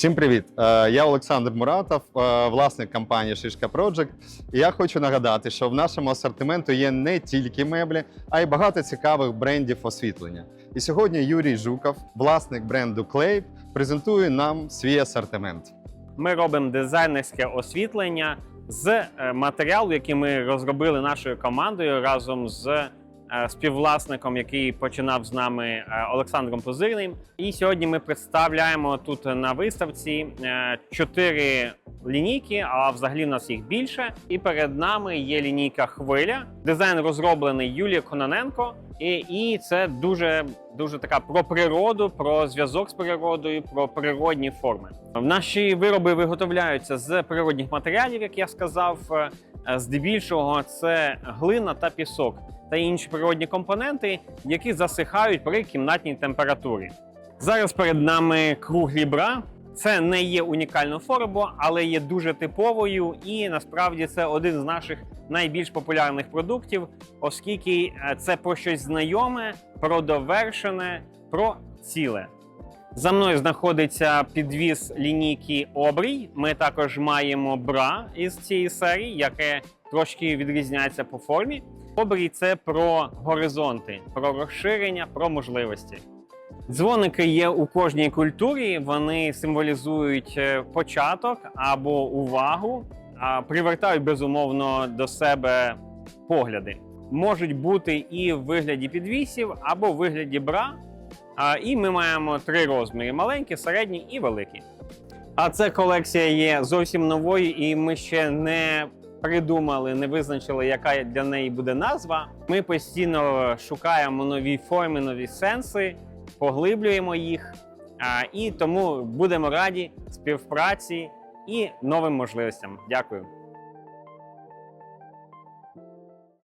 Всім привіт! Е, Я Олександр Муратов, е, власник компанії Шишка Project. І я хочу нагадати, що в нашому асортименту є не тільки меблі, а й багато цікавих брендів освітлення. І сьогодні Юрій Жуков, власник бренду Clay, презентує нам свій асортимент. Ми робимо дизайнерське освітлення з е, матеріалу, який ми розробили нашою командою разом з співвласником, який починав з нами е, Олександром Позирним. І сьогодні ми представляємо тут на виставці е, чотири лінійки, а взагалі в нас їх більше. І перед нами є лінійка Хвиля. Дизайн розроблений Юлією Кононенко. І, і це дуже дуже така про природу, про зв'язок з природою, про природні форми. Наші вироби виготовляються з природних матеріалів, як я сказав. Е, Здебільшого це глина та пісок та інші природні компоненти, які засихають при кімнатній температурі. Зараз перед нами круглі бра. Це не є унікальною формою, але є дуже типовою, і насправді це один з наших найбільш популярних продуктів, оскільки е, це про щось знайоме, про довершене, про ціле. За мною знаходиться підвіз лінійки Обрій. Ми також маємо бра із цієї серії, яке трошки відрізняється по формі. Обрій це про горизонти, про розширення, про можливості. Дзвоники є у кожній культурі. Вони символізують е, початок або увагу, а привертають безумовно до себе погляди. Можуть бути і в вигляді підвісів, або в вигляді бра. І ми маємо три розміри: маленькі, середні і великі. А це колекція є зовсім новою, і ми ще не придумали, не визначили, яка для неї буде назва. Ми постійно шукаємо нові форми, нові сенси, поглиблюємо їх. І тому будемо раді співпраці і новим можливостям. Дякую.